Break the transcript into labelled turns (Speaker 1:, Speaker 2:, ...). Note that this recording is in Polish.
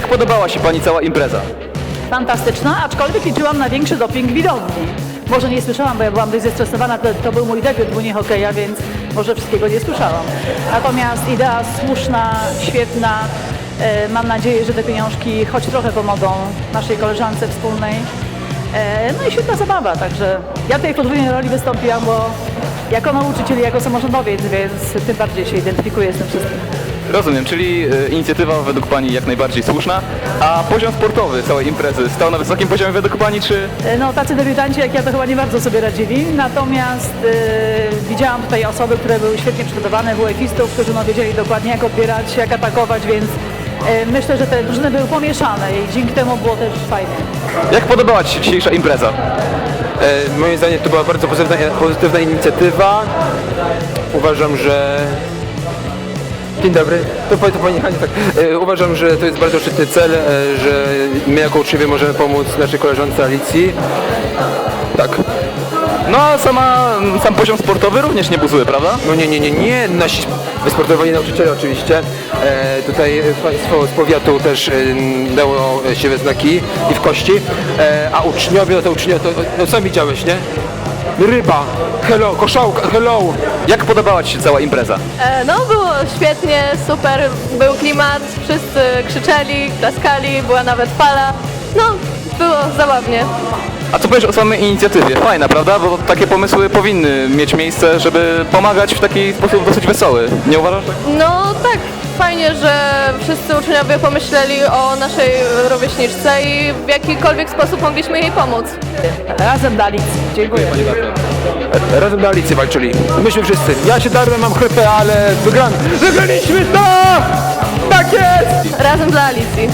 Speaker 1: Jak podobała się Pani cała impreza?
Speaker 2: Fantastyczna, aczkolwiek liczyłam na większy doping widowni. Może nie słyszałam, bo ja byłam dość zestresowana, to, to był mój debiut w Unii Hokeja, więc może wszystkiego nie słyszałam. Natomiast idea słuszna, świetna. E, mam nadzieję, że te pieniążki choć trochę pomogą naszej koleżance wspólnej. E, no i świetna zabawa, także ja tutaj w podwójnej roli wystąpiłam, bo jako nauczyciel i jako samorządowiec, więc tym bardziej się identyfikuję z tym wszystkim.
Speaker 1: Rozumiem, czyli e, inicjatywa według Pani jak najbardziej słuszna, a poziom sportowy całej imprezy stał na wysokim poziomie według Pani, czy...
Speaker 2: E, No, tacy debiutanci jak ja to chyba nie bardzo sobie radzili, natomiast e, widziałam tutaj osoby, które były świetnie przygotowane, WF-istów, którzy no, wiedzieli dokładnie jak odbierać, jak atakować, więc myślę, że te drużyny były pomieszane i dzięki temu było też fajnie.
Speaker 1: Jak podobała Ci się dzisiejsza impreza?
Speaker 3: E, moim zdaniem to była bardzo pozytywna, pozytywna inicjatywa. Uważam, że... Dzień dobry. To, to Pani Hania, tak. E, uważam, że to jest bardzo szczytny cel, e, że my jako uczniowie możemy pomóc naszej koleżance Alicji. Tak.
Speaker 1: No a sama, sam poziom sportowy również nie buzuje, prawda?
Speaker 3: No nie, nie, nie, nie. Nasi wysportowani nauczyciele oczywiście. E, tutaj państwo z powiatu też e, dało się we znaki i w kości. E, a uczniowie, no to uczniowie, to no, sam widziałeś, nie? Ryba, hello, koszałka, hello.
Speaker 1: Jak podobała Ci się cała impreza?
Speaker 4: E, No było świetnie, super, był klimat, wszyscy krzyczeli, klaskali, była nawet fala. No, było zabawnie.
Speaker 1: A co powiesz o samej inicjatywie? Fajna, prawda? Bo takie pomysły powinny mieć miejsce, żeby pomagać w taki sposób dosyć wesoły. Nie uważasz? tak?
Speaker 4: No tak, fajnie, że wszyscy uczniowie pomyśleli o naszej rówieśniczce i w jakikolwiek sposób mogliśmy jej pomóc.
Speaker 2: Razem dla Alicji. Dziękuję.
Speaker 3: Razem na Alicję walczyli. Myśmy wszyscy. Ja się darłem, mam chrypę, ale wygramy. Wygraliśmy to! Tak jest!
Speaker 4: Razem dla Alicji.